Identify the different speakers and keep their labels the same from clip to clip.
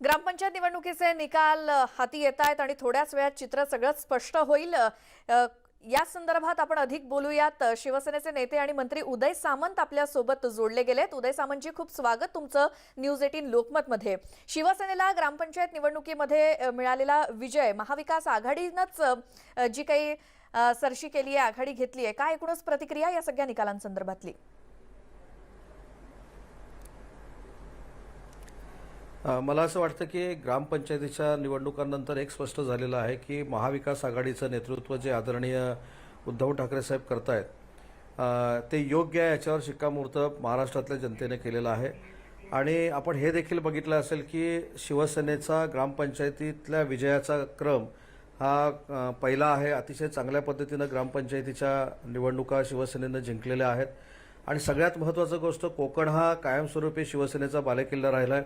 Speaker 1: ग्रामपंचायत निवडणुकीचे निकाल हाती येत आहेत आणि थोड्याच वेळात चित्र सगळं स्पष्ट होईल. या संदर्भात आपण अधिक बोलूयात. शिवसेनेचे नेते आणि मंत्री उदय सामंत आपल्यासोबत जोडले गेलेत. उदय सामंतजी खूप स्वागत तुमचं न्यूज एटीन लोकमतमध्ये. शिवसेनेला ग्रामपंचायत निवडणुकीमध्ये मिळालेला विजय महाविकास आघाडीनंच जी काही सरशी केली आहे आघाडी घेतली आहे काय एकूणच प्रतिक्रिया या सगळ्या निकालांसंदर्भातली?
Speaker 2: मला असं वाटतं की ग्रामपंचायतीच्या निवडणुकांनंतर एक स्पष्ट झालेलं आहे की महाविकास आघाडीचं नेतृत्व जे आदरणीय उद्धव ठाकरे साहेब करतायत ते योग्य आहे याच्यावर शिक्कामोर्तब महाराष्ट्रातल्या जनतेने केलेलं आहे. आणि आपण हे देखील बघितलं असेल की शिवसेनेचा ग्रामपंचायतीतल्या विजयाचा क्रम हा पहिला आहे. अतिशय चांगल्या पद्धतीनं ग्रामपंचायतीच्या निवडणुका शिवसेनेनं जिंकलेल्या आहेत. आणि सगळ्यात महत्त्वाचं गोष्ट कोकण हा कायमस्वरूपी शिवसेनेचा बालेकिल्ला राहिला आहे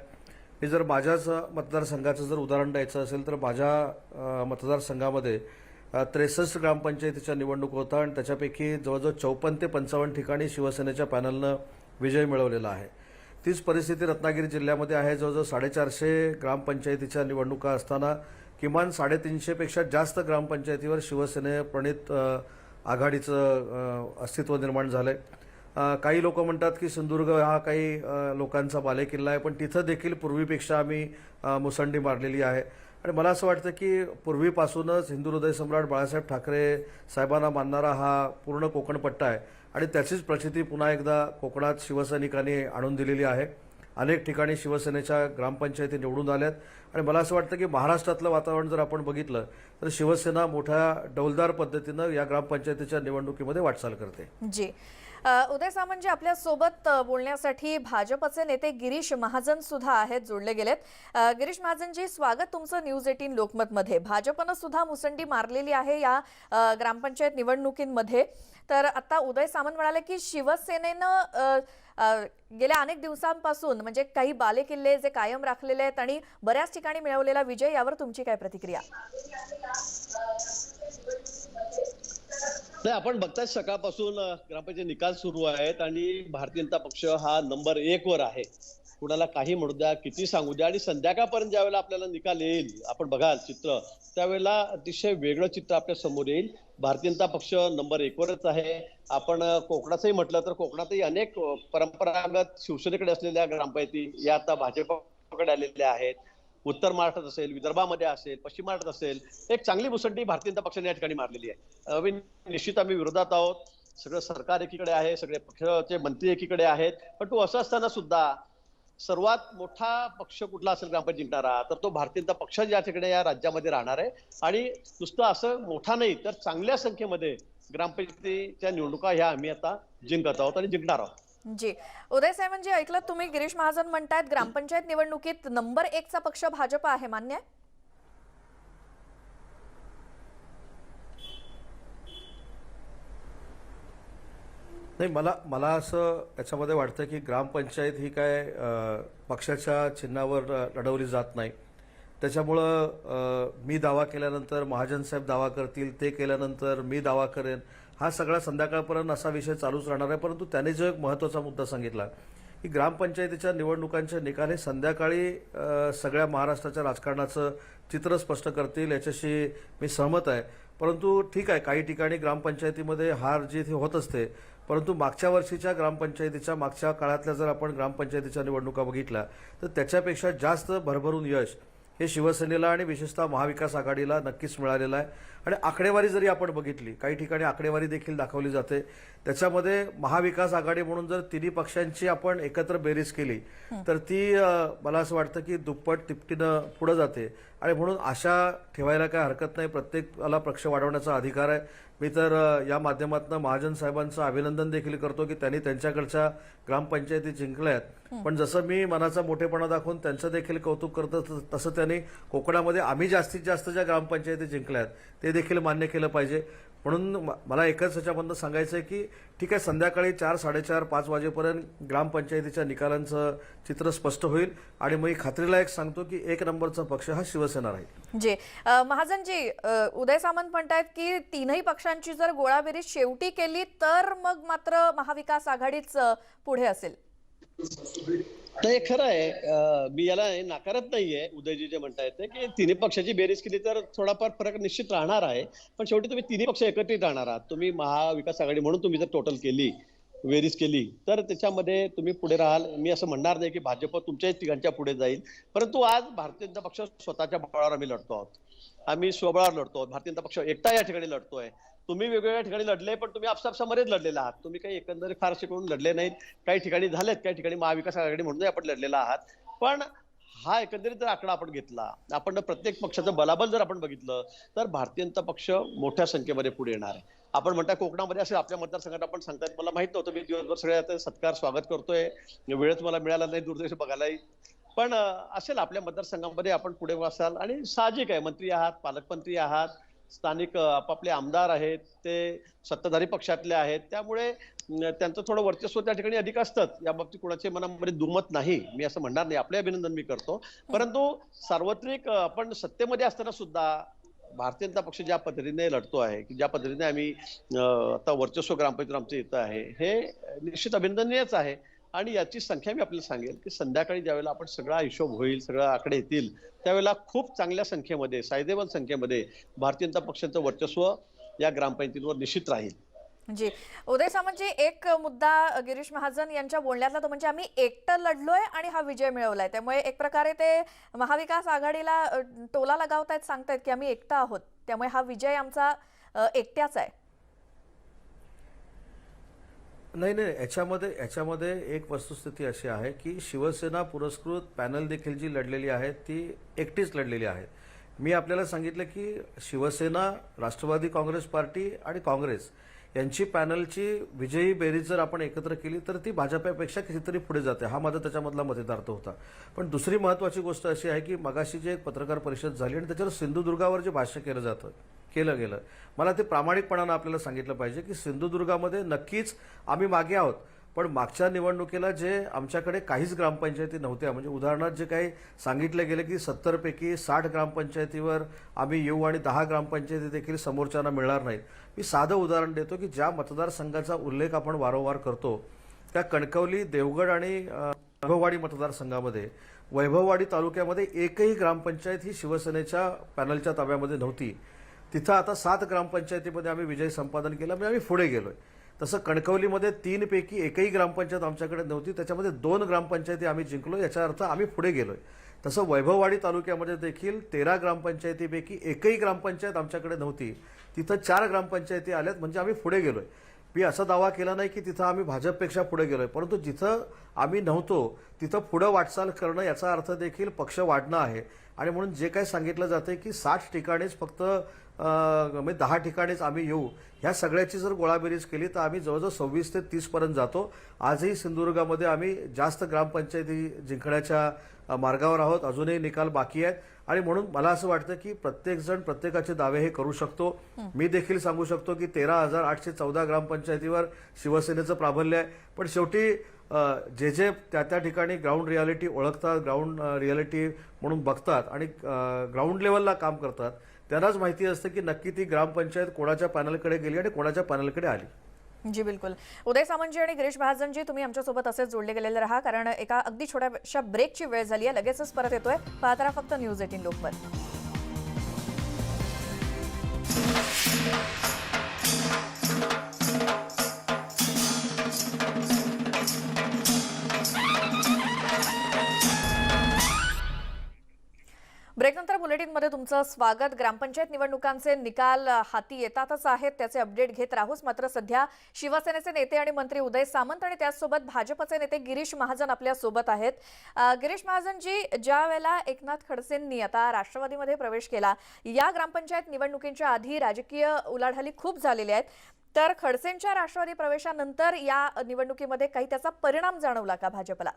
Speaker 2: हे जर माझ्याच मतदारसंघाचं जर उदाहरण द्यायचं असेल तर माझ्या मतदारसंघामध्ये त्रेसष्ट ग्रामपंचायतीच्या निवडणूक होता आणि त्याच्यापैकी जवळजवळ चौपन्न ते पंचावन्न ठिकाणी शिवसेनेच्या पॅनलनं विजय मिळवलेला आहे. तीच परिस्थिती रत्नागिरी जिल्ह्यामध्ये आहे. जवळजवळ साडेचारशे ग्रामपंचायतीच्या निवडणुका असताना किमान साडेतीनशेपेक्षा जास्त ग्रामपंचायतीवर शिवसेनेप्रणित आघाडीचं अस्तित्व निर्माण झालं आहे काही लोक म्हणतात की सिंधुदुर्ग हा काही लोकांचा बालेकिल्ला आहे पण तिथं देखील पूर्वीपेक्षा आम्ही मुसंडी मारलेली आहे. आणि मला असं वाटतं की पूर्वीपासूनच हिंदू हृदय सम्राट बाळासाहेब ठाकरे साहेबांना मानणारा हा पूर्ण कोकणपट्टा आहे. आणि त्याचीच प्रचिती पुन्हा एकदा कोकणात शिवसैनिकांनी आणून दिलेली आहे. अनेक ठिकाणी शिवसेनेच्या ग्रामपंचायती निवडून आल्यात. आणि मला असं वाटतं की महाराष्ट्रातलं वातावरण जर आपण बघितलं तर शिवसेना मोठ्या डौलदार पद्धतीनं या ग्रामपंचायतीच्या निवडणुकीमध्ये वाटचाल करते.
Speaker 1: जी. उदय सामंत जी आपल्यासोबत बोलण्यासाठी भाजपचे नेते गिरीश महाजन सुद्धा आहेत जोडले गेलेत. गिरीश महाजनजी स्वागत तुमचं न्यूज एटीन लोकमतमध्ये. भाजपनं सुद्धा मुसंडी मारलेली आहे या ग्रामपंचायत निवडणुकींमध्ये. तर आता उदय सामंत म्हणाले की शिवसेनेनं गेल्या अनेक दिवसांपासून म्हणजे काही बालेकिल्ले जे कायम राखलेले आहेत आणि बऱ्याच ठिकाणी मिळवलेला विजय यावर तुमची काय प्रतिक्रिया?
Speaker 3: नाही आपण बघताय सकाळपासून ग्रामपंचायत निकाल सुरू आहेत आणि भारतीय जनता पक्ष हा नंबर एक वर आहे. कुणाला काही म्हणू द्या किती सांगू द्या आणि संध्याकाळपर्यंत ज्यावेळेला आपल्याला निकाल येईल आपण बघाल चित्र त्यावेळेला अतिशय वेगळं चित्र आपल्यासमोर येईल. भारतीय जनता पक्ष नंबर एकवरच आहे. आपण कोकणाचंही म्हटलं तर कोकणातही अनेक परंपरागत शिवसेनेकडे असलेल्या ग्रामपंचायती या आता भाजपकडे आलेल्या आहेत. उत्तर महाराष्ट्रात असेल विदर्भामध्ये असेल पश्चिम महाराष्ट्रात असेल एक चांगली मुसंडी भारतीय जनता पक्षाने या ठिकाणी मारलेली आहे. निश्चित आम्ही विरोधात आहोत. सगळं सरकार एकीकडे आहे सगळे पक्षाचे मंत्री एकीकडे आहेत. पण तो असं असताना सुद्धा सर्वात मोठा पक्ष कुठला असेल ग्रामपंचायत जिंकणारा तर तो भारतीय जनता पक्ष या ठिकाणी या राज्यामध्ये राहणार आहे. आणि नुसतं असं मोठा नाही तर चांगल्या संख्येमध्ये ग्रामपंचायतीच्या निवडणुका ह्या आम्ही आता जिंकत आहोत आणि जिंकणार आहोत.
Speaker 1: जी. उदय साहेबांजी म्हणजे ऐकलं तुम्ही गिरीश महाजन म्हणतायत ग्रामपंचायत निवडणुकीत नंबर एकचा पक्ष भाजप आहे मान्य आहे?
Speaker 2: नाही मला मला असं याच्यामध्ये वाटतं की ग्रामपंचायत ही काय पक्षाच्या चिन्हावर लढवली जात नाही. त्याच्यामुळं मी दावा केल्यानंतर महाजन साहेब दावा करतील ते केल्यानंतर मी दावा करेन. हा सगळा संध्याकाळपर्यंत असा विषय चालूच राहणार आहे परंतु त्याने जो एक महत्त्वाचा मुद्दा सांगितला की ग्रामपंचायतीच्या निवडणुकांचे निकाल हे संध्याकाळी सगळ्या महाराष्ट्राच्या राजकारणाचं चित्र स्पष्ट करतील याच्याशी मी सहमत आहे. परंतु ठीक आहे काही ठिकाणी ग्रामपंचायतीमध्ये हार जीत हे होत असते परंतु मागच्या वर्षीच्या ग्रामपंचायतीच्या मागच्या काळातल्या जर आपण ग्रामपंचायतीच्या निवडणुका बघितल्या तर त्याच्यापेक्षा जास्त भरभरून यश हे शिवसेनेला आणि विशेषतः महाविकास आघाडीला नक्कीच मिळालेलं आहे. आणि आकडेवारी जरी आपण बघितली काही ठिकाणी आकडेवारी देखील दाखवली जाते. त्याच्यामध्ये महाविकास आघाडी म्हणून जर तिन्ही पक्षांची आपण एकत्र बेरीज केली तर ती मला असं वाटतं की दुप्पट तिपटीनं पुढे जाते. आणि म्हणून आशा ठेवायला काय हरकत नाही. प्रत्येकाला पक्ष वाढवण्याचा अधिकार आहे. मी तर या माध्यमातून महाजन साहेबांचं अभिनंदन देखील करतो की त्यांनी त्यांच्याकडच्या ग्रामपंचायती जिंकल्यात पण जसं मी मनाचा मोठेपणा दाखवून त्यांचं देखील कौतुक करतो तस- तसं त्यांनी कोकणामध्ये आम्ही जास्तीत जास्त ज्या ग्रामपंचायती जिंकल्यात ते देखील मान्य केलं पाहिजे. म्हणून मला एकच ह्याच्यामधनं सांगायचं आहे की ठीक आहे संध्याकाळी चार साडेचार पाच वाजेपर्यंत ग्रामपंचायतीच्या निकालांचं चित्र स्पष्ट होईल. आणि मी खात्रीला एक सांगतो की एक नंबरचा पक्ष हा शिवसेना राहील.
Speaker 1: जे. महाजनजी उदय सामंत म्हणतायत की तीनही पक्षांची जर गोळाबेरीज शेवटी केली तर मग मात्र महाविकास आघाडीच पुढे असेल.
Speaker 3: नाही खरं आहे. मी याला नाकारत नाहीये. उदयजी जे म्हणतायत येते की तिन्ही पक्षाची बेरीज केली तर थोडाफार फरक निश्चित राहणार आहे. पण शेवटी तुम्ही तिन्ही पक्ष एकत्रित राहणार आहात. तुम्ही महाविकास आघाडी म्हणून तुम्ही जर टोटल केली बेरीज केली तर त्याच्यामध्ये तुम्ही पुढे राहाल. मी असं म्हणणार नाही की भाजप तुमच्याच तिघांच्या पुढे जाईल. परंतु आज भारतीय जनता पक्ष स्वतःच्या बळावर आम्ही लढतो आहोत. आम्ही स्वबळावर लढतो. भारतीय जनता पक्ष एकटा या ठिकाणी लढतोय. तुम्ही वेगवेगळ्या ठिकाणी लढले पण तुम्ही आपसापसामध्येच लढलेला आहात. तुम्ही काही एकंदरीत फारसे करून लढले नाहीत. काही ठिकाणी झालेत काही ठिकाणी महाविकास आघाडी म्हणून आपण लढलेला आहात. पण हा एकंदरीत जर आकडा आपण घेतला आपण प्रत्येक पक्षाचं बलाबल जर आपण बघितलं तर भारतीय जनता पक्ष मोठ्या संख्येमध्ये पुढे येणार आहे. आपण म्हणता कोकणामध्ये असेल आपल्या मतदारसंघात आपण सांगतायत मला माहीत नव्हतं मी दिवसभर सगळ्या सत्कार स्वागत करतोय. वेळच मला मिळाला नाही दूरदर्शन बघायलाही. पण असेल आपल्या मतदारसंघामध्ये आपण पुढे असाल आणि साहजिक आहे मंत्री आहात पालकमंत्री आहात स्थानिक आपापले आमदार आहेत ते सत्ताधारी पक्षातले आहेत. त्यामुळे त्यांचं थोडं वर्चस्व त्या ठिकाणी अधिक असतात या बाबतीत कुणाचे मनामध्ये दुमत नाही. मी असं म्हणणार नाही. आपले अभिनंदन मी करतो. परंतु सार्वत्रिक आपण सत्तेमध्ये असताना सुद्धा भारतीय जनता पक्ष ज्या पद्धतीने लढतो आहे की ज्या पद्धतीने आम्ही आता वर्चस्व ग्रामपंचायत आमचं येतं आहे हे निश्चित अभिनंदनीयच आहे. आणि याची संख्या मी आपल्याला सांगेल की संध्याकाळी ज्यावेळेला आपण सगळा हिशोब होईल सगळं आकडे येतील त्यावेळेला खूप चांगल्या संख्येमध्ये सायदेबल संख्येमध्ये भारतीय जनता पक्षाचं वर्चस्व या ग्रामपंचायतीवर निश्चित राहील.
Speaker 1: जी. उदय सामंतजी एक मुद्दा गिरीश महाजन यांच्या बोलण्यातला तो म्हणजे आम्ही एकटं लढलोय आणि हा विजय मिळवलाय. त्यामुळे एक प्रकारे ते महाविकास आघाडीला टोला लगावतायत सांगतायत की आम्ही एकटा आहोत. त्यामुळे हा विजय आमचा एकट्याच आहे.
Speaker 2: नाही नाही याच्यामध्ये याच्यामध्ये एक वस्तुस्थिती अशी आहे की शिवसेना पुरस्कृत पॅनल देखील जी लढलेली आहे ती एकटीच लढलेली आहे. मी आपल्याला सांगितलं की शिवसेना राष्ट्रवादी काँग्रेस पार्टी आणि काँग्रेस यांची पॅनलची विजयी बेरीज जर आपण एकत्र केली तर ती भाजपापेक्षा कितीतरी पुढे जाते. हा माझा त्याच्यामधला मतदार्थ होता. पण दुसरी महत्वाची गोष्ट अशी आहे की मगाशी जी एक पत्रकार परिषद झाली आणि त्याच्यावर सिंधुदुर्गावर जे भाष्य केलं जातं केलं गेलं. मला ते प्रामाणिकपणानं आपल्याला सांगितलं पाहिजे की सिंधुदुर्गामध्ये नक्कीच आम्ही मागे आहोत. पण मागच्या निवडणुकीला जे आमच्याकडे काहीच ग्रामपंचायती नव्हत्या म्हणजे उदाहरणार्थ जे काही सांगितलं गेलं की सत्तरपैकी साठ ग्रामपंचायतीवर आम्ही येऊ आणि दहा ग्रामपंचायती देखील समोरच्यांना मिळणार नाहीत. मी साधं उदाहरण देतो की ज्या मतदारसंघाचा उल्लेख आपण वारंवार करतो त्या कणकवली देवगड आणि वैभववाडी मतदारसंघामध्ये वैभववाडी तालुक्यामध्ये एकही ग्रामपंचायत ही शिवसेनेच्या पॅनलच्या ताब्यामध्ये नव्हती. तिथं आता सात ग्रामपंचायतीमध्ये आम्ही विजय संपादन केला म्हणजे आम्ही पुढे गेलोय. तसं कणकवलीमध्ये तीनपैकी एकही ग्रामपंचायत आमच्याकडे नव्हती त्याच्यामध्ये दोन ग्रामपंचायती आम्ही जिंकलो याचा अर्थ आम्ही पुढे गेलोय. तसं वैभववाडी तालुक्यामध्ये देखील तेरा ग्रामपंचायतीपैकी एकही ग्रामपंचायत आमच्याकडे नव्हती. तिथं चार ग्रामपंचायती आल्यात म्हणजे आम्ही पुढे गेलोय. मी असा दावा केला नाही की तिथं आम्ही भाजपपेक्षा पुढे गेलोय परंतु जिथं आम्ही नव्हतो तिथं पुढं वाटचाल करणं याचा अर्थ देखील पक्ष वाढणं आहे. आणि म्हणून जे काही सांगितलं जाते की साठ ठिकाणीच फक्त म्हणजे दहा ठिकाणीच आम्ही येऊ. ह्या सगळ्याची जर गोळाबेरीज केली तर आम्ही जवळजवळ सव्वीस ते तीसपर्यंत जातो. आजही सिंधुदुर्गामध्ये आम्ही जास्त ग्रामपंचायती जिंकण्याच्या मार्गावर आहोत. अजूनही निकाल बाकी आहेत. आणि म्हणून मला असं वाटतं की प्रत्येकजण प्रत्येकाचे दावे हे करू शकतो. मी देखील सांगू शकतो की तेरा हजार आठशे चौदा ग्रामपंचायतीवर शिवसेनेचं प्राबल्य आहे. पण शेवटी जे जे त्या त्या ठिकाणी ग्राउंड रियालिटी ओळखतात ग्राउंड रियालिटी म्हणून बघतात आणि ग्राउंड लेवलला काम करतात त्यांनाच माहिती असतं की नक्की ती ग्रामपंचायत कोणाच्या पॅनलकडे गेली आणि कोणाच्या पॅनलकडे आली.
Speaker 1: जी बिलकुल. उदय सामंतजी आणि गिरीश महाजनजी तुम्ही आमच्यासोबत असेच जोडले गेलेले राहा कारण एका अगदी छोट्याशा ब्रेकची वेळ झाली आहे. लगेचच परत येतोय. पाहत फक्त न्यूज एटीन लोकमत. ब्रेकनंतर बुलेटिनमध्ये तुमचं स्वागत. ग्रामपंचायत निवडणुकांचे निकाल हाती येतातच आहेत. त्याचे अपडेट घेत राहूच. मात्र सध्या शिवसेनेचे नेते आणि मंत्री उदय सामंत आणि त्याचसोबत भाजपचे नेते गिरीश महाजन आपल्यासोबत आहेत. गिरीश महाजनजी ज्या वेळेला एकनाथ खडसेंनी आता राष्ट्रवादीमध्ये प्रवेश केला या ग्रामपंचायत निवडणुकींच्या आधी राजकीय उलाढाली खूप झालेल्या आहेत. तर खडसेंच्या राष्ट्रवादी प्रवेशानंतर या निवडणुकीमध्ये काही त्याचा परिणाम जाणवला का भाजपला?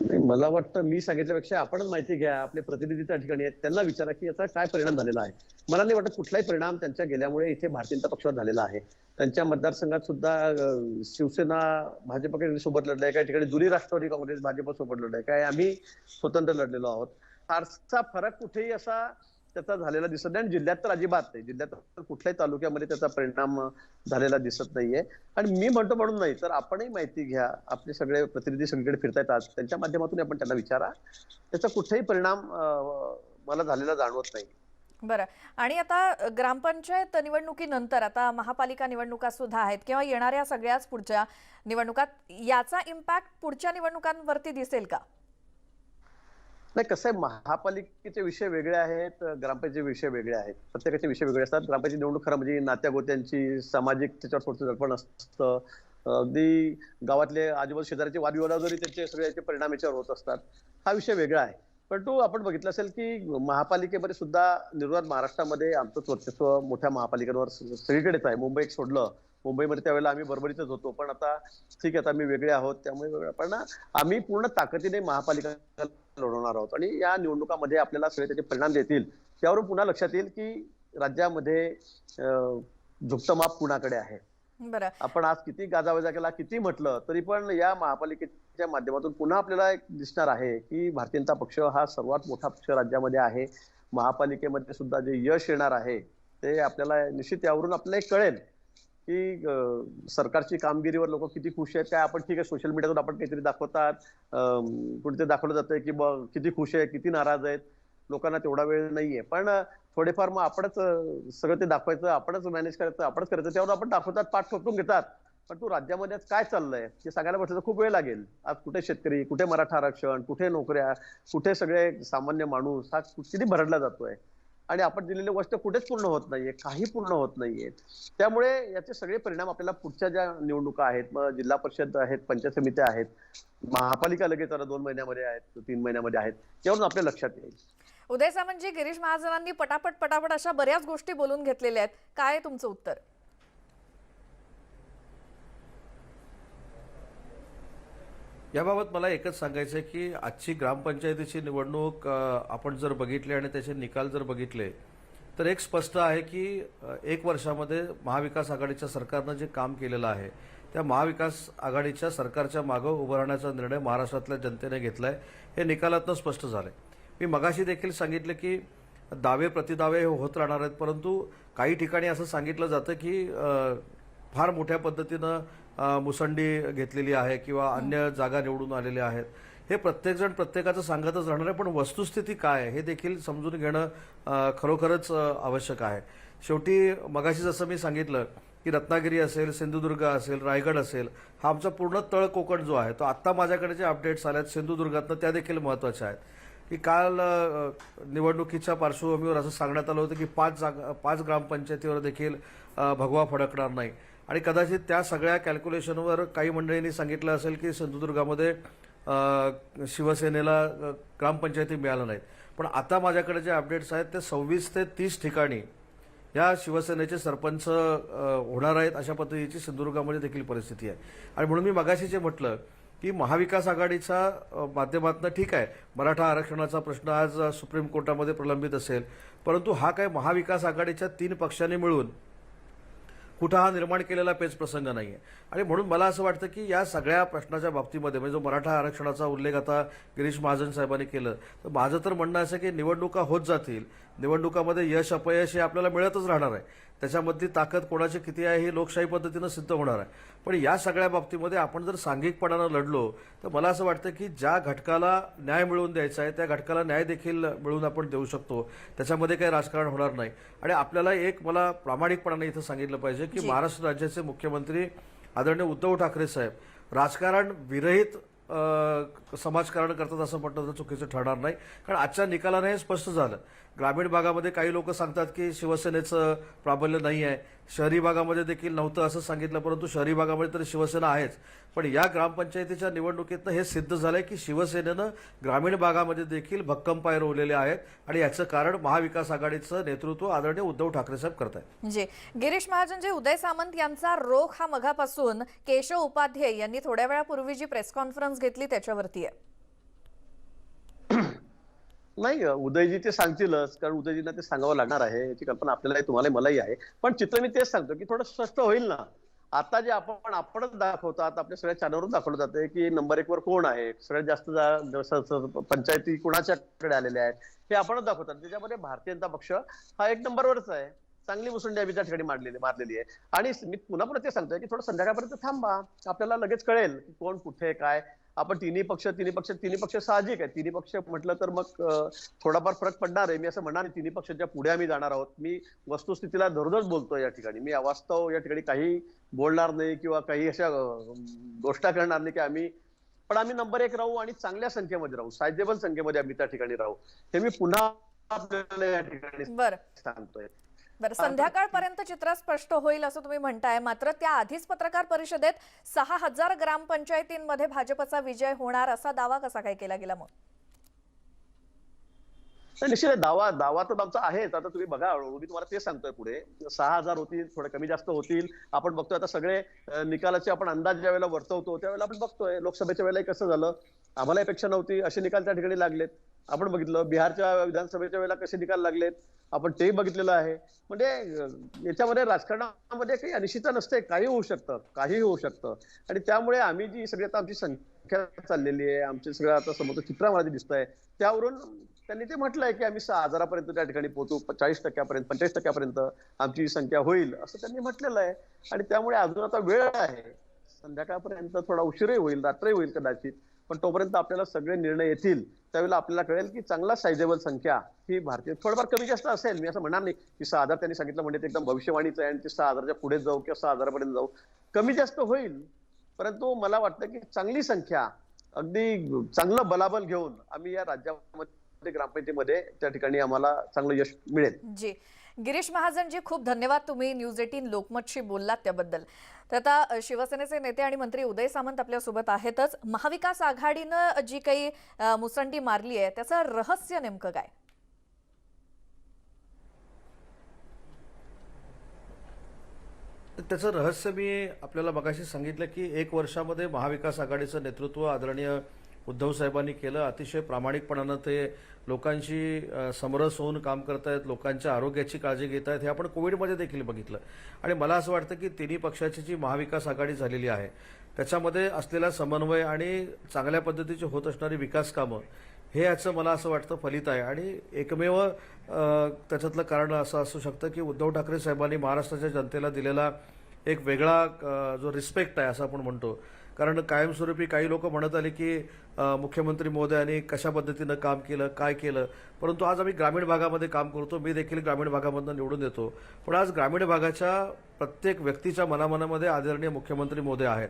Speaker 3: नाही, मला वाटतं मी सांगितल्यापेक्षा आपणच माहिती घ्या आपले प्रतिनिधी त्या ठिकाणी आहेत त्यांना विचारा की याचा काय परिणाम झालेला आहे. मला नाही वाटत कुठलाही परिणाम त्यांच्या गेल्यामुळे इथे भारतीय जनता पक्षावर झालेला आहे. त्यांच्या मतदारसंघात सुद्धा शिवसेना भाजपकडे सोबत लढलाय काही ठिकाणी जुनी राष्ट्रवादी काँग्रेस भाजप सोबत लढलाय काय आम्ही स्वतंत्र लढलेलो आहोत. फारसा फरक कुठेही असा त्याचा झालेला दिसत नाही आणि जिल्ह्यात तर अजिबात नाही. जिल्ह्यात तर कुठल्याही तालुक्यामध्ये त्याचा परिणाम झालेला दिसत नाहीये. आणि मी म्हणतो म्हणून नाही तर आपणही माहिती घ्या. आपले सगळे प्रतिनिधी सगळीकडे फिरतायत आज. त्यांच्या माध्यमातून आपण त्यांना विचारा. त्याचा कुठलाही परिणाम मला झालेला जाणवत नाही.
Speaker 1: बरं. आणि आता ग्रामपंचायत निवडणुकीनंतर आता महापालिका निवडणुका सुद्धा आहेत किंवा येणाऱ्या सगळ्याच पुढच्या निवडणुकात याचा इम्पॅक्ट पुढच्या निवडणुकांवरती दिसेल का?
Speaker 3: नाही कसं आहे महापालिकेचे विषय वेगळे आहेत ग्रामपंचायतीचे विषय वेगळे आहेत. प्रत्येकाचे विषय वेगळे असतात. ग्रामपंचायत निवडणूक खरं म्हणजे नात्या गोत्यांची सामाजिक त्याच्यावर थोडंसं दडपण असतं. अगदी गावातले आजूबाजू शेजाऱ्याचे वादविवादावरही त्याचे सगळ्याचे परिणाम याच्यावर होत असतात हा विषय वेगळा आहे. परंतु आपण बघितलं असेल की महापालिकेमध्ये सुद्धा निर्वात महाराष्ट्रामध्ये आमचं वर्चस्व मोठ्या महापालिकांवर सगळीकडेच आहे. मुंबई एक सोडलं मुंबईमध्ये त्यावेळेला आम्ही बरोबरीतच होतो. पण आता ठीक आहे आता आम्ही वेगळे आहोत त्यामुळे वेगळं पण आम्ही पूर्ण ताकदीने महापालिका लढवणार आहोत. आणि या निवडणुकामध्ये आपल्याला सगळे त्याचे परिणाम देतील. त्यावरून पुन्हा लक्षात येईल की राज्यामध्ये अं, झुकतं माप कुणाकडे आहे?
Speaker 1: बरं.
Speaker 3: आपण आज किती गाजावाजा केला किती म्हटलं तरी पण या महापालिकेच्या माध्यमातून पुन्हा आपल्याला एक दिसणार आहे की भारतीय जनता पक्ष हा सर्वात मोठा पक्ष राज्यामध्ये आहे. महापालिकेमध्ये सुद्धा जे यश येणार आहे ते आपल्याला निश्चित यावरून आपल्याला कळेल. की सरकारची कामगिरीवर लोक किती खुश आहेत काय आपण ठीक आहे सोशल मीडियातून आपण काहीतरी दाखवतात. अं, कुठेतरी दाखवलं जातंय की ब किती खुश आहे किती नाराज आहेत. लोकांना तेवढा वेळ नाहीये. पण थोडेफार मग आपणच सगळं ते दाखवायचं आपणच मॅनेज करायचं आपणच करायचं त्यावर आपण दाखवतात पाठ ठोकून घेतात. पण तू राज्यामध्ये आज काय चाललंय हे सांगायला बसलं तर खूप वेळ लागेल. आज कुठे शेतकरी कुठे मराठा आरक्षण कुठे नोकऱ्या कुठे सगळे सामान्य माणूस हा किती भरडला जातोय. आणि आपण दिलेली गोष्ट कुठेच पूर्ण होत नाहीये काही पूर्ण होत नाहीये त्यामुळे याचे सगळे परिणाम आपल्याला पुढच्या ज्या निवडणुका आहेत मग जिल्हा परिषद आहेत पंचायत समित्या आहेत महापालिका लगेच आता दोन महिन्यामध्ये आहेत तीन महिन्यामध्ये आहेत त्यावरून आपल्या लक्षात येईल.
Speaker 1: उदय सामंतजी गिरीश महाजनांनी पटापट पटापट अशा बऱ्याच गोष्टी बोलून घेतलेल्या आहेत. काय तुमचं उत्तर?
Speaker 2: याबाबत मला एकच सांगायचं आहे की आजची ग्रामपंचायतीची निवडणूक आपण जर बघितली आणि त्याचे निकाल जर बघितले तर एक स्पष्ट आहे की एक वर्षामध्ये महाविकास आघाडीच्या सरकारनं जे काम केलेलं आहे त्या महाविकास आघाडीच्या सरकारच्या मागं उभं राहण्याचा निर्णय महाराष्ट्रातल्या जनतेने घेतला आहे हे निकालातनं स्पष्ट झालं मी मगाशी देखील सांगितलं की दावे प्रतिदावे हे होत राहणार आहेत परंतु काही ठिकाणी असं सांगितलं जातं की फार मोठ्या पद्धतीनं मुसंडी घेतलेली आहे किंवा अन्य जागा निवडून आलेल्या आहेत. हे प्रत्येकजण प्रत्येकाचं सांगतच राहणार आहे पण वस्तुस्थिती काय आहे हे देखील समजून घेणं खरोखरच आवश्यक आहे. शेवटी मगाशी जसं मी सांगितलं की रत्नागिरी असेल सिंधुदुर्ग असेल रायगड असेल हा आमचा पूर्ण तळ कोकण जो आहे तो आत्ता माझ्याकडे जे अपडेट्स आल्यात सिंधुदुर्गातनं त्या देखील महत्त्वाच्या आहेत. की काल निवडणुकीच्या पार्श्वभूमीवर असं सांगण्यात आलं होतं की पाच जागा पाच ग्रामपंचायतीवर देखील भगवा फडकणार नाही. आणि कदाचित त्या सगळ्या कॅल्क्युलेशनवर काही मंडळींनी सांगितलं असेल की सिंधुदुर्गामध्ये शिवसेनेला ग्रामपंचायती मिळाल्या नाहीत. पण आता माझ्याकडे जे अपडेट्स आहेत ते सव्वीस ते तीस ठिकाणी या शिवसेनेचे सरपंच होणार आहेत अशा पद्धतीची सिंधुदुर्गामध्ये देखील परिस्थिती आहे. आणि म्हणून मी मगाशी जे म्हटलं की महाविकास आघाडीच्या माध्यमातून माध्यमातनं ठीक आहे. मराठा आरक्षणाचा प्रश्न आज सुप्रीम कोर्टामध्ये प्रलंबित असेल. परंतु हा काय महाविकास आघाडीच्या तीन पक्षांनी मिळून कुठं हा निर्माण केलेला पेच प्रसंग नाही आहे आणि म्हणून मला असं वाटतं की या सगळ्या प्रश्नाच्या बाबतीमध्ये म्हणजे जो मराठा आरक्षणाचा उल्लेख आता गिरीश महाजन साहेबांनी केलं तर माझं तर म्हणणं असं की निवडणुका होत जातील. निवडणुकामध्ये यश अपयश हे आपल्याला मिळतच राहणार आहे. त्याच्यामधली ताकद कोणाची किती आहे हे लोकशाही पद्धतीनं सिद्ध होणार आहे. पण या सगळ्या बाबतीमध्ये आपण जर सांघिकपणानं लढलो तर मला असं वाटतं की ज्या घटकाला न्याय मिळवून द्यायचा आहे त्या घटकाला न्याय देखील मिळवून आपण देऊ शकतो. त्याच्यामध्ये काही राजकारण होणार नाही. आणि आपल्याला एक मला प्रामाणिकपणाने इथं सांगितलं पाहिजे की. महाराष्ट्र राज्याचे मुख्यमंत्री आदरणीय उद्धव ठाकरे साहेब राजकारण विरहित समाजकारण करतात असं म्हटलं तर चुकीचं ठरणार नाही. कारण आजच्या निकालाने हे स्पष्ट झालं. ग्रामीण भागामध्ये काही लोक सांगतात की शिवसेनेचं प्राबल्य नाही आहे. शहरी भागामध्ये देखील नव्हतं असं सांगितलं परंतु शहरी भागामध्ये तरी शिवसेना आहेच. पण या ग्रामपंचायतीच्या निवडणुकीतनं हे सिद्ध झालंय की शिवसेनेनं ग्रामीण भागामध्ये देखील भक्कम पाय रोवलेले आहेत आणि याचं कारण महाविकास आघाडीचं नेतृत्व आदरणीय उद्धव ठाकरे साहेब करत आहेत
Speaker 1: जे म्हणजे गिरीश महाजन जे उदय सामंत यांचा रोख हा मघापासून केशव उपाध्याय यांनी थोड्या वेळापूर्वी जी प्रेस कॉन्फरन्स घेतली त्याच्यावरती आहे.
Speaker 3: नाही उदयजी ते सांगतीलच कारण उदयजींना ते सांगावं लागणार आहे याची कल्पना आपल्याला तुम्हाला मलाही आहे. पण चित्र मी तेच सांगतो की थोडं स्वस्त होईल ना. आता जे आपण आपणच दाखवतात आपल्या सगळ्या चॅनलवरून दाखवलं जाते की नंबर एक वर कोण आहे? सगळ्यात जास्त पंचायती कुणाच्याकडे आलेल्या आहेत? हे आपणच दाखवतात. त्याच्यामध्ये भारतीय जनता पक्ष हा एक नंबरवरच आहे. चांगली मुसंडी आम्ही त्या ठिकाणी मारलेली मारलेली आहे. आणि मी पुन्हा पुन्हा ते सांगतोय की थोडं संध्याकाळपर्यंत थांबा. आपल्याला लगेच कळेल की कोण कुठे काय. आपण तिन्ही पक्ष तिन्ही पक्ष तिन्ही पक्ष साहजिक आहे तिन्ही पक्ष म्हटलं तर मग थोडाफार फरक पडणार आहे. मी असं म्हणणार नाही तिन्ही पक्षाच्या पुढे आम्ही जाणार आहोत. मी वस्तुस्थितीला धरूनच बोलतोय या ठिकाणी. मी अवास्तव या ठिकाणी काही बोलणार नाही किंवा काही अशा गोष्टा करणार नाही की आम्ही पण आम्ही नंबर एक राहू आणि चांगल्या संख्येमध्ये राहू. सायजेबल संख्येमध्ये आम्ही त्या ठिकाणी राहू. हे मी पुन्हा आपल्याला या ठिकाणी सांगतोय.
Speaker 1: बरं संध्याकाळपर्यंत चित्र स्पष्ट होईल असं तुम्ही म्हणताय. मात्र त्या आधीच पत्रकार परिषदेत सहा हजार ग्रामपंचायतींमध्ये भाजपचा विजय होणार असा दावा कसा काय केला गेला मग?
Speaker 3: निश्चित. दावा दावा तर आमचा आहेच. आता तुम्ही बघा मी तुम्हाला ते सांगतोय पुढे. सहा हजार होतील थोडे कमी जास्त होतील. आपण बघतोय आता सगळे निकालाचे आपण अंदाज ज्या वेळेला वर्तवतो त्यावेळेला आपण बघतोय. लोकसभेच्या वेळेला कसं झालं? आम्हाला अपेक्षा नव्हती. असे निकाल त्या ठिकाणी लागलेत. आपण बघितलं बिहारच्या विधानसभेच्या वेळेला कसे निकाल लागलेत आपण तेही बघितलेलं आहे. म्हणजे याच्यामध्ये राजकारणामध्ये काही अनिश्चितता नसते काही होऊ शकतं काही होऊ शकतं. आणि त्यामुळे आम्ही जी सगळी आता आमची संख्या चाललेली आहे आमचे सगळं आता समोर चित्र मला दिसत आहे त्यावरून त्यांनी ते म्हटलंय की आम्ही सहा हजारापर्यंत त्या ठिकाणी पोहोचू चाळीस टक्क्यापर्यंत पंचेचाळीस टक्क्यापर्यंत आमची संख्या होईल असं त्यांनी म्हटलेलं आहे. आणि त्यामुळे अजून आता वेळ आहे. संध्याकाळपर्यंत थोडा उशीरही होईल रात्रही होईल कदाचित. पण तोपर्यंत आपल्याला सगळे निर्णय येतील त्यावेळेला आपल्याला कळेल की चांगला सायझेबल संख्या ही भारतीय थोडंफार कमी जास्त असेल. मी असं म्हणणार नाही की सहा हजार त्यांनी सांगितलं म्हणजे ते एकदम भविष्यवाणीचं आहे आणि ते सहा हजारच्या पुढे जाऊ किंवा सहा हजारापर्यंत जाऊ. कमी जास्त होईल परंतु मला वाटतं की चांगली संख्या अगदी चांगलं बलाबल घेऊन आम्ही या राज्यामध्ये ग्रामपंचायतीमध्ये त्या ठिकाणी आम्हाला चांगलं यश मिळेल.
Speaker 1: जी. गिरीश महाजनजी खूप धन्यवाद तुम्ही न्यूज एटीन लोकमतशी बोललात त्याबद्दल. तर आता शिवसेनेचे नेते आणि मंत्री उदय सामंत आपल्यासोबत आहेतच. महाविकास आघाडीनं जी काही मुसंडी मारली आहे त्याचं रहस्य नेमकं काय?
Speaker 2: त्याचं रहस्य मी आपल्याला मगाशी सांगितलं की एक वर्षामध्ये महाविकास आघाडीचं नेतृत्व आदरणीय उद्धव साहेबांनी केलं. अतिशय प्रामाणिकपणानं ते लोकांशी समरस होऊन काम करतायत लोकांच्या आरोग्याची काळजी घेत आहेत हे आपण कोविडमध्ये देखील बघितलं. आणि मला असं वाटतं की तिन्ही पक्षाची जी महाविकास आघाडी झालेली आहे त्याच्यामध्ये असलेला समन्वय आणि चांगल्या पद्धतीची होत असणारी विकास कामं हे याचं मला असं वाटतं फलित आहे. आणि एकमेव त्याच्यातलं कारण असं असू शकतं की उद्धव ठाकरे साहेबांनी महाराष्ट्राच्या जनतेला दिलेला एक वेगळा जो रिस्पेक्ट आहे असं आपण म्हणतो. कारण कायमस्वरूपी काही लोक म्हणत आले की मुख्यमंत्री मोदयांनी कशा पद्धतीनं काम केलं काय केलं? परंतु आज आम्ही ग्रामीण भागामध्ये काम करतो मी देखील ग्रामीण भागामधनं निवडून येतो. पण आज ग्रामीण भागाच्या प्रत्येक व्यक्तीच्या मनामनामध्ये आदरणीय मुख्यमंत्री मोदय आहेत.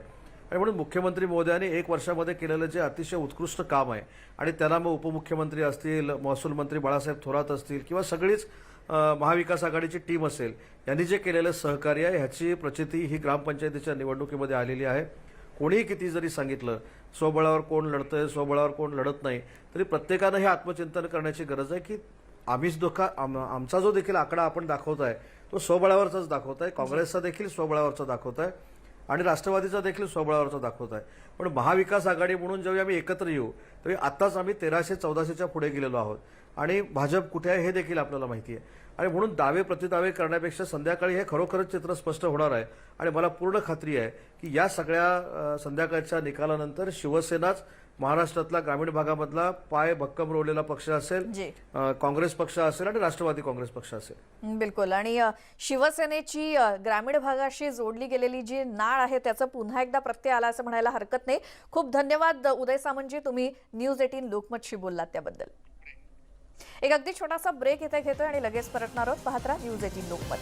Speaker 2: आणि म्हणून मुख्यमंत्री मोदयांनी एक वर्षामध्ये केलेलं जे अतिशय उत्कृष्ट काम आहे आणि त्याला मग उपमुख्यमंत्री असतील महसूल मंत्री बाळासाहेब थोरात असतील किंवा सगळीच महाविकास आघाडीची टीम असेल यांनी जे केलेलं सहकार्य आहे ह्याची प्रचिती ही ग्रामपंचायतीच्या निवडणुकीमध्ये आलेली आहे. कोणीही किती जरी सांगितलं स्वबळावर कोण लढतंय स्वबळावर कोण लढत नाही तरी प्रत्येकानं हे आत्मचिंतन करण्याची गरज आहे की आम्हीच धोका आम, आमचा जो देखील आकडा आपण दाखवत आहे तो स्वबळावरचाच दाखवत आहे काँग्रेसचा देखील स्वबळावरचा दाखवत आहे आणि राष्ट्रवादीचा देखील स्वबळावरचा दाखवत आहे पण महाविकास आघाडी म्हणून जेव्हा आम्ही एकत्र येऊ तेव्हा आत्ताच आम्ही तेराशे चौदाशेच्या पुढे गेलेलो आहोत. आणि भाजप कुठे आहे हे देखील आपल्याला माहिती आहे. आणि म्हणून दावे प्रतिदावे करण्यापेक्षा संध्याकाळी हे खरोखरच चित्र स्पष्ट होणार आहे. आणि मला पूर्ण खात्री आहे की या सगळ्या संध्याकाळच्या निकालानंतर शिवसेनाच महाराष्ट्रातला ग्रामीण भागामधला पाय भक्कम रोवलेला पक्ष असेल काँग्रेस पक्ष असेल आणि राष्ट्रवादी काँग्रेस पक्ष असेल.
Speaker 1: बिलकुल. आणि शिवसेनेची ग्रामीण भागाशी जोडली गेलेली जी नाळ आहे त्याचं पुन्हा एकदा प्रत्यय आला असं म्हणायला हरकत नाही. खूप धन्यवाद उदय सामंतजी. तुम्ही न्यूज एटीन लोकमतशी बोललात त्याबद्दल. एक अगदी छोटासा ब्रेक इथे घेतोय आणि लगेच परतणार आहोत. पाहत राहा न्यूज एटीन लोकमत.